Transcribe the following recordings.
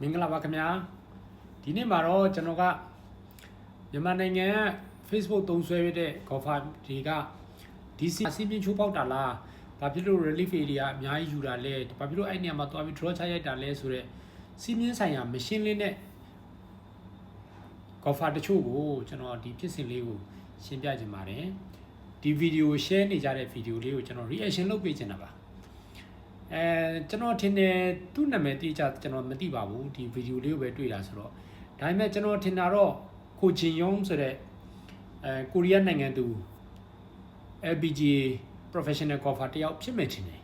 မင်္ဂလာပါခင်ဗျာဒီနေ့မှာတော့ကျွန်တော်ကမြန်မာနိုင်ငံက Facebook သုံးစွဲရတဲ့ Golfer တွေက DC အစီအပြင်းချိုးပေါက်တာလားဘာဖြစ်လို့ relief area အများကြီးယူတာလဲဘာဖြစ်လို့အဲ့နေရာမှာသွားပြီး draw ချရိုက်တာလဲဆိုတော့စီးမြင်းဆိုင်ရာ machine လေးနဲ့ Golfer တချို့ကိုကျွန်တော်ဒီဖြစ်စဉ်လေးကိုရှင်းပြခြင်းပါတယ်ဒီဗီဒီယို share နေကြတဲ့ဗီဒီယိုလေးကိုကျွန်တော် reaction လုပ်ပေးချင်တာပါ အဲကျွန်တော်ထင်တယ်သူ့နာမည်တိကျကျွန်တော်မသိပါဘူးဒီဗီဒီယိုလေးကိုပဲတွေ့တာဆိုတော့ဒါပေမဲ့ကျွန်တော်ထင်တာတော့ကိုဂျင်ယုံဆိုတဲ့အဲကိုရီးယားနိုင်ငံသူ LPGA professional golfer တယောက်ဖြစ်မယ်ထင်တယ်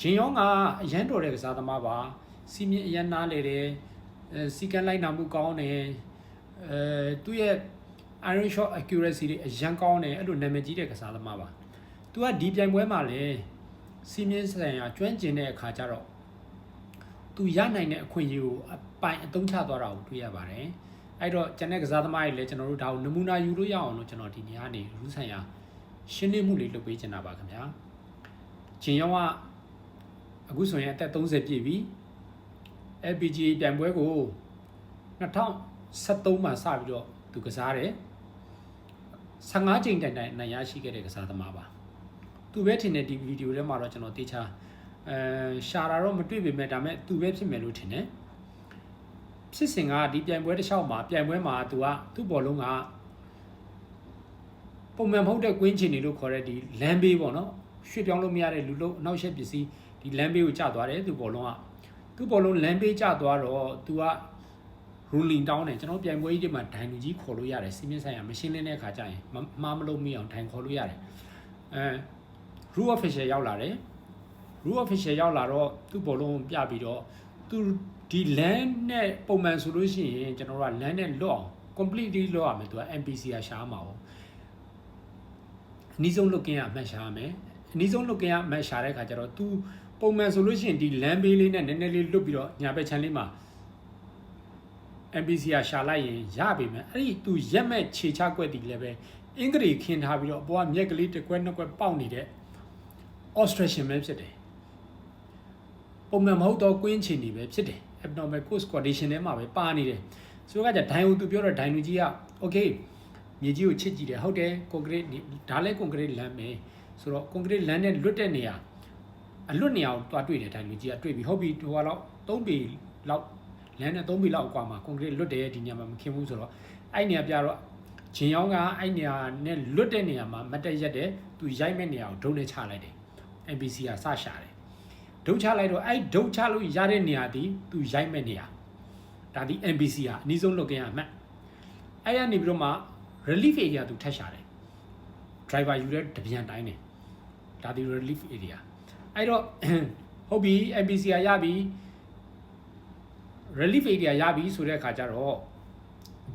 ဂျင်ယုံကအရန်တော်တဲ့ကစားသမားပါစီမင်းအရန်နားလေတယ်အဲစီကန်လိုက်နာမှုကောင်းတယ်အဲသူ့ရဲ့ iron shot accuracy တွေအရန်ကောင်းတယ်အဲ့လိုနာမည်ကြီးတဲ့ကစားသမားပါသူကဒီပြိုင်ပွဲမှာလည်း စီမင်းဆိုင်ရာကျွမ်းကျင်တဲ့အခါကျတော့သူရနိုင်တဲ့အခွင့်အရေးကိုအပိုင်အသုံးချသွားတာကိုတွေ့ရပါတယ်အဲ့တော့ကျန်တဲ့ကစားသမားတွေလည်းကျွန်တော်တို့ဒါကိုနမူနာယူလို့ရအောင်လို့ကျွန်တော်ဒီနေ့ကနေရူးဆိုင်ရာရှင်းလင်းမှုလေးလုပ်ပေးချင်တာပါခင်ဗျာဂျင်ယောင်းကအခုဆိုရင်အသက်30ပြည့်ပြီ LPGA ပြိုင်ပွဲကို2013မှာစပြီးတော့သူကစားတယ်15ချိန်တိုင်တိုင်နိုင်ရရှိခဲ့တဲ့ကစားသမားပါ သူပဲထင်တယ်ဒီဗီဒီယိုထဲမှာတော့ကျွန်တော်တေချာအဲရှာတာတော့မတွေ့ပေမဲ့ဒါမဲ့သူပဲဖြစ်မယ်လို့ထင်တယ်ဖြစ်စဉ်ကဒီပြိုင်ပွဲတစ်လျှောက်မှာပြိုင်ပွဲမှာသူကသူ့ဘောလုံးကပုံမှန်မဟုတ်တဲ့ကွင်းချင်နေလို့ခေါ်တဲ့ဒီလမ်းဘေးပေါ့နော်ရွှေ့ပြောင်းလို့မရတဲ့လူလုံးအနောက်ရှက်ပစ္စည်းဒီလမ်းဘေးကိုကျသွားတယ်သူ့ဘောလုံးကသူ့ဘောလုံးလမ်းဘေးကျသွားတော့သူက ruling တောင်းတယ်ကျွန်တော်ပြိုင်ပွဲကြီးတွေမှာဒိုင်လူကြီးခေါ်လို့ရတယ်စီမင်းဆိုင်ရာမရှင်းလင်းတဲ့အခါကျရင်မမှားမလို့မရအောင်ဒိုင်ခေါ်လို့ရတယ်အဲ rule official ရောက်လာတယ် rule official ရောက်လာတော့သူ့ဘောလုံးပြပြီးတော့သူဒီ land နဲ့ပုံမှန်ဆိုလို့ရှိရင်ကျွန်တော်တို့က land နဲ့လွတ်အောင် completely လွတ်ရမယ်သူက NPC ကရှားမှာပေါ့အနည်းဆုံးလွတ်ကင်းရအမှတ်ရှာရမယ်အနည်းဆုံးလွတ်ကင်းရအမှတ်ရှာတဲ့ခါကျတော့ तू ပုံမှန်ဆိုလို့ရှိရင်ဒီ land ဘေးလေးနဲ့နည်းနည်းလေးလွတ်ပြီးတော့ညာဘက်ခြမ်းလေးမှာ NPC ကရှာလိုက်ရင်ရပြီမယ်အဲ့ဒီ तू ရက်မဲ့ခြေချကွက်တီလည်းပဲအင်္ဂလိပ်ခင်းထားပြီးတော့အပေါ်ကမြက်ကလေးတစ်ကွက်နှစ်ကွက်ပေါက်နေတဲ့ Australian ပဲဖြစ်တယ်ပုံမှန်မဟုတ်တော့ကွင်းချင်နေပဲဖြစ်တယ် abnormal course condition ထဲမှာပဲပါနေတယ်ဆိုတော့ကဒိုင်ဟိုသူပြောတော့ဒိုင်လူကြီးက okay မြေကြီးကိုချစ်ကြည့်တယ်ဟုတ်တယ် concrete ဒါလည်း concrete လမ်းပဲဆိုတော့ concrete လမ်းနဲ့လွတ်တဲ့နေရာအလွတ်နေရာကိုတွားတွေ့တယ်ဒိုင်လူကြီးကတွေ့ပြီဟုတ်ပြီဟိုကတော့3ပေလောက်လမ်းနဲ့3ပေလောက်အကွာမှာ concrete လွတ်တယ်ဒီနေရာမှာမခင်ဘူးဆိုတော့အဲ့နေရာပြတော့ဂျင်ယောင်းကအဲ့နေရာနဲ့လွတ်တဲ့နေရာမှာမတ်တက်ရက်တယ်သူရိုက်မဲ့နေရာကိုဒုံးနဲ့ချလိုက်တယ် NPC ကစရှာတယ်ဒုတ်ချလိုက်တော့အဲ့ဒုတ်ချလို့ရတဲ့နေရာဒီသူရိုက်မဲ့နေရာဒါဒီ NPC ကအနည်းဆုံးလုတ်ကင်းရမှတ်အဲ့ရနေပြီးတော့မှ relief area သူထက်ရှာတယ် driver ယူတဲ့တပြန်တိုင်းတယ်ဒါဒီ relief area အဲ့တော့ ဟုတ်ပြီ NPC ကရပြီ relief area ရပြီဆိုတဲ့အခါကျတော့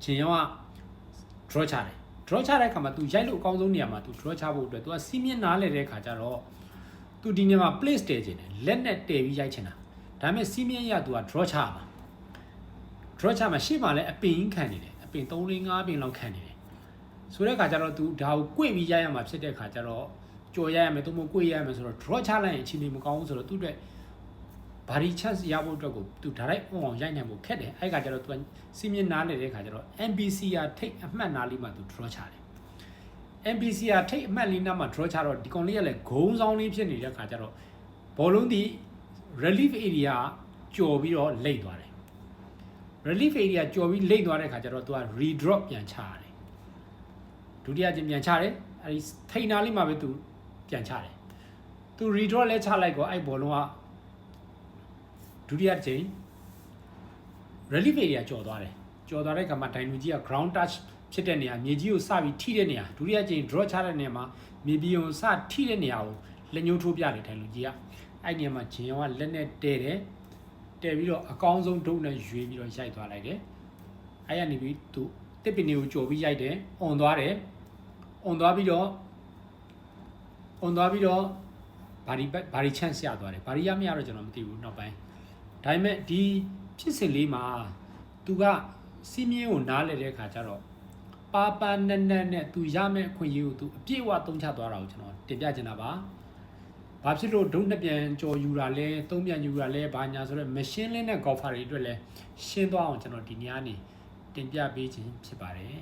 ဂျင်ရောက draw ချတယ် draw ချတဲ့အခါမှာ तू ရိုက်လို့အကောင်းဆုံးနေရာမှာ तू draw ချဖို့အတွက် तू ကစီးမြင့်နားလေတဲ့အခါကျတော့ သူဒီနေရာမှာ place တည်ခြင်းတယ်လက်နဲ့တည်ပြီးရိုက်ချင်တာဒါပေမဲ့စီးမြင်ရသူက draw ချမှာ draw ချမှာရှေ့မှာလည်းအပင်ခံနေတယ်အပင်3 4 5ပင်လောက်ခံနေတယ်ဆိုတဲ့အခါကျတော့သူဒါကို꿰ပြီးရိုက်ရမှာဖြစ်တဲ့အခါကျတော့ကြော်ရရမယ်သူမ꿰ရရမယ်ဆိုတော့ draw ချလိုက်ရင်အချိန်မကောင်းဘူးဆိုတော့သူ့အတွက် body chance ရဖို့အတွက်ကိုသူဒါလိုက်အောင်အောင်ရိုက်နိုင်ဖို့ခက်တယ်အဲ့ခါကျတော့သူကစီးမြင်နားလေတဲ့အခါကျတော့ MBC ကထိတ်အမှတ်နားလေးမှသူ draw ချတယ် MPC ကထိတ်အမှတ်လေးနားမှာ draw ချတော့ဒီကောင်လေးကလည်းဂုံဆောင်လေးဖြစ်နေတဲ့ခါကျတော့ဘောလုံးဒီ relief area ကျော်ပြီးတော့လိမ့်သွားတယ် relief area ကျော်ပြီးလိမ့်သွားတဲ့ခါကျတော့သူက redrop ပြန်ချရတယ်ဒုတိယကျင်းပြန်ချတယ်အဲဒီထိန်နာလေးမှာပဲသူပြန်ချတယ်သူ redrop လဲချလိုက်တော့အဲ့ဘောလုံးကဒုတိယကျင်း relief area ကျော်သွားတယ်ကျော်သွားတဲ့ခါမှာဒိုင်လူကြီးက ground touch ဖြစ်တဲ့နေရာမြေကြီးကိုစပြီးထိတဲ့နေရာဒုတိယကျင် draw ချတဲ့နေရာမှာမြေပြီးုံစထိတဲ့နေရာကိုလက်ညှိုးထိုးပြတယ်ဒိုင်လူကြီးကအဲ့ဒီနေရာမှာဂျင်ယောကလက်နဲ့တဲတယ်တဲပြီးတော့အကောင်းဆုံးဒုတ်နဲ့ရွေးပြီးတော့ရိုက်သွားလိုက်တယ်အဲ့ရနေပြီးသူတစ်ပင်တွေကိုကြော်ပြီးရိုက်တယ်အွန်သွားတယ်အွန်သွားပြီးတော့အွန်သွားပြီးတော့ဘာဒီဘာဒီ chance ရသွားတယ်ဘာဒီရမရတော့ကျွန်တော်မသိဘူးနောက်ပိုင်းဒါပေမဲ့ဒီဖြစ်စဉ်လေးမှာသူကစီးမြင်းကိုနားလဲတဲ့အခါကျတော့ ပါပါနက်နက်နဲ့သူရမယ့်အခွင့်အရေးကိုသူအပြည့်အဝသုံးချသွားတာကိုကျွန်တော်တင်ပြချင်တာပါဘာဖြစ်လို့ဒုံနှစ်ပြန်ကြော်ယူတာလဲသုံးပြန်ယူတာလဲဘာညာဆိုတော့ machine လင်းတဲ့ golfer တွေအတွက်လဲရှင်းသွားအောင်ကျွန်တော်ဒီနေ့ကနေတင်ပြပေးခြင်းဖြစ်ပါတယ်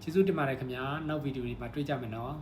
ကျေးဇူးတင်ပါတယ်ခင်ဗျာနောက်ဗီဒီယိုတွေမှာတွေ့ကြမယ်နော်